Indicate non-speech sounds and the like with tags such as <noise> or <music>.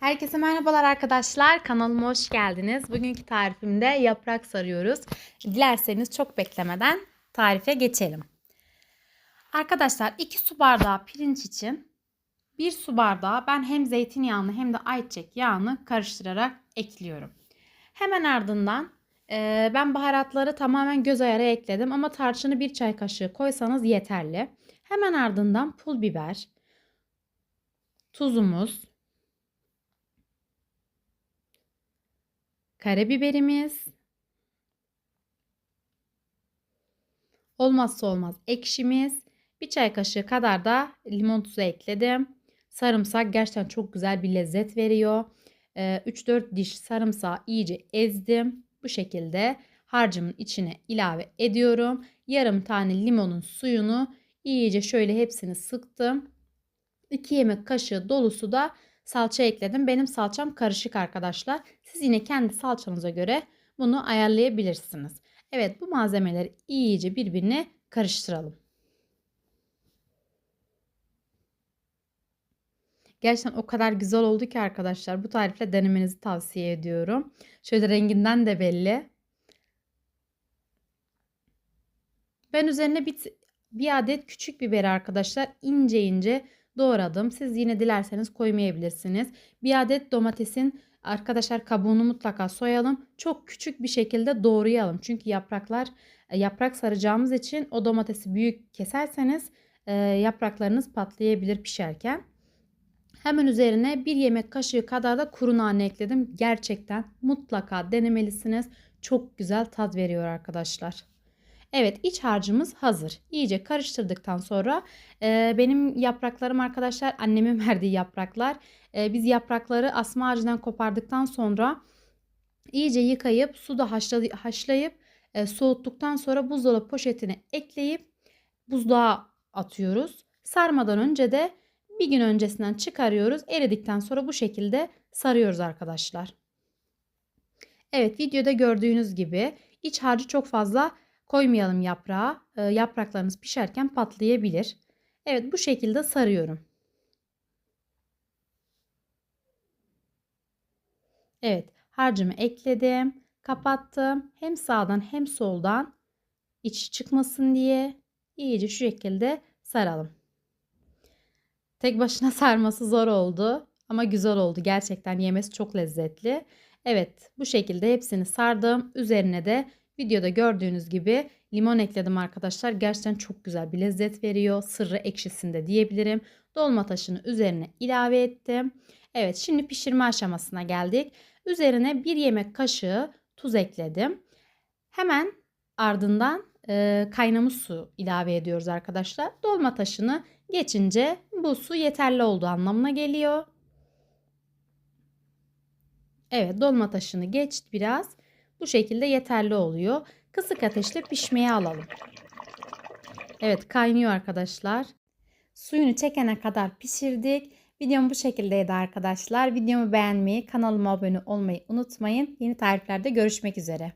Herkese merhabalar arkadaşlar. Kanalıma hoş geldiniz. Bugünkü tarifimde yaprak sarıyoruz. Dilerseniz çok beklemeden tarife geçelim. Arkadaşlar 2 su bardağı pirinç için 1 su bardağı ben hem zeytinyağını hem de ayçiçek yağını karıştırarak ekliyorum. Hemen ardından e, ben baharatları tamamen göz ayarı ekledim ama tarçını bir çay kaşığı koysanız yeterli. Hemen ardından pul biber, tuzumuz, karabiberimiz, olmazsa olmaz ekşimiz, bir çay kaşığı kadar da limon tuzu ekledim. Sarımsak gerçekten çok güzel bir lezzet veriyor. 3-4 diş sarımsağı iyice ezdim. Bu şekilde harcımın içine ilave ediyorum. Yarım tane limonun suyunu iyice şöyle hepsini sıktım. 2 yemek kaşığı dolusu da salça ekledim. Benim salçam karışık arkadaşlar. Siz yine kendi salçanıza göre bunu ayarlayabilirsiniz. Evet bu malzemeleri iyice birbirine karıştıralım. Gerçekten o kadar güzel oldu ki arkadaşlar. Bu tarifle denemenizi tavsiye ediyorum. Şöyle renginden de belli. Ben üzerine bir, bir adet küçük biberi arkadaşlar ince ince doğradım. Siz yine dilerseniz koymayabilirsiniz. Bir adet domatesin arkadaşlar kabuğunu mutlaka soyalım. Çok küçük bir şekilde doğrayalım. Çünkü yapraklar e, yaprak saracağımız için o domatesi büyük keserseniz e, yapraklarınız patlayabilir pişerken. Hemen üzerine bir yemek kaşığı kadar da kuru nane ekledim. Gerçekten mutlaka denemelisiniz. Çok güzel tat veriyor arkadaşlar. Evet iç harcımız hazır. İyice karıştırdıktan sonra e, benim yapraklarım arkadaşlar annemin <laughs> verdiği yapraklar. E, biz yaprakları asma ağacından kopardıktan sonra iyice yıkayıp suda haşlay haşlayıp e, soğuttuktan sonra buzdolabı poşetine ekleyip buzluğa atıyoruz. Sarmadan önce de bir gün öncesinden çıkarıyoruz. Eridikten sonra bu şekilde sarıyoruz arkadaşlar. Evet videoda gördüğünüz gibi iç harcı çok fazla koymayalım yaprağa. E, yapraklarınız pişerken patlayabilir. Evet bu şekilde sarıyorum. Evet harcımı ekledim. Kapattım. Hem sağdan hem soldan iç çıkmasın diye iyice şu şekilde saralım. Tek başına <laughs> sarması zor oldu ama güzel oldu. Gerçekten yemesi çok lezzetli. Evet bu şekilde hepsini sardım. Üzerine de videoda gördüğünüz gibi limon ekledim arkadaşlar. Gerçekten çok güzel bir lezzet veriyor. Sırrı ekşisinde diyebilirim. Dolma taşını üzerine ilave ettim. Evet şimdi pişirme aşamasına geldik. Üzerine bir yemek kaşığı tuz ekledim. Hemen ardından e, kaynamış su ilave ediyoruz arkadaşlar. Dolma taşını geçince bu su yeterli olduğu anlamına geliyor. Evet dolma taşını geçti biraz. Bu şekilde yeterli oluyor. Kısık ateşte pişmeye alalım. Evet kaynıyor arkadaşlar. Suyunu çekene kadar pişirdik. Videom bu şekildeydi arkadaşlar. Videomu beğenmeyi, kanalıma abone olmayı unutmayın. Yeni tariflerde görüşmek üzere.